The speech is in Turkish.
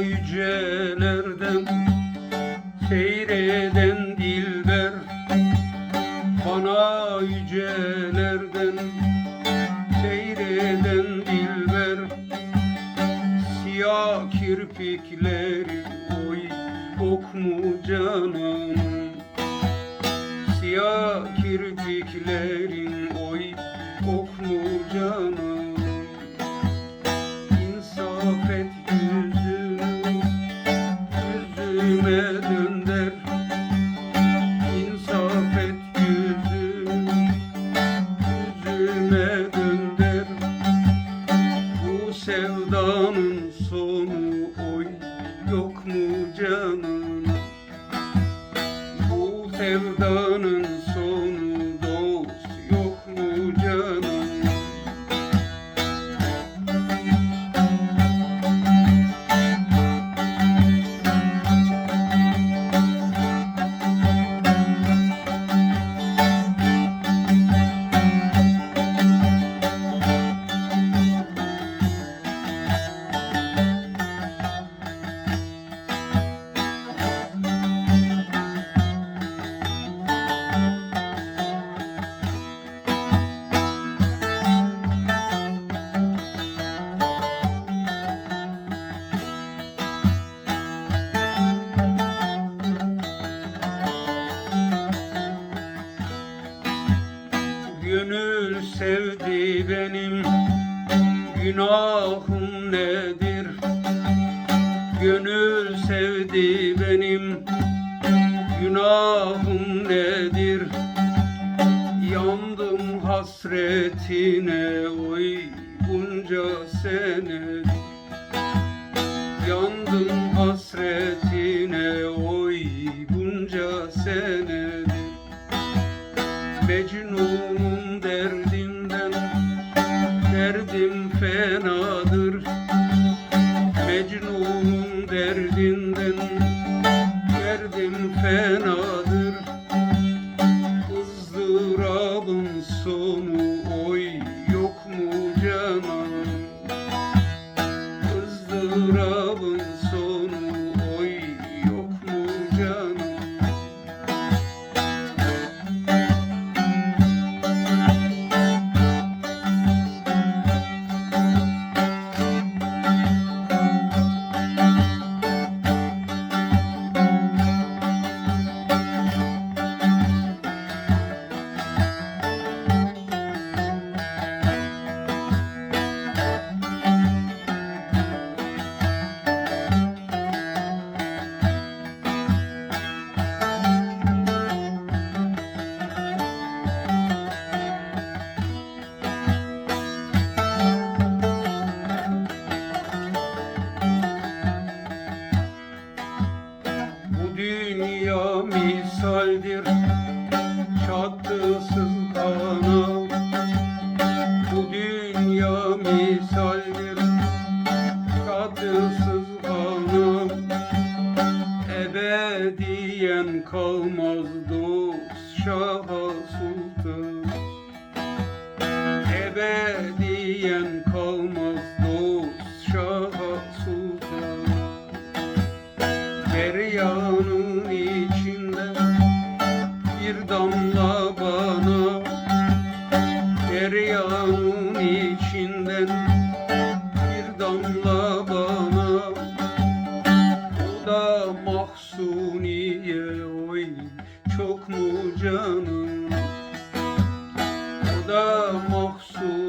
yücelerden Seyreden dilber. Bana yücelerden Seyreden dilber. Siyah kirpikleri oy ok mu canım? Siyah kirpiklerin oy ok mu canım yok mu sevdi benim. Günahım nedir? Gönül sevdi benim. Günahım nedir? Yandım hasretine oy bunca senedir Yandım hasretine oy fenadır Mecnunum derdinden Derdim fenadır. Izdırabın sonu oy yok mu canım? Izdırabın sonu oy yok mu canım çatısız kanal Bu dünya misaldir. Çatısız kanal Ebediyen kalmaz dost Şaha Sultan. Ebediyen kalmaz amor sou.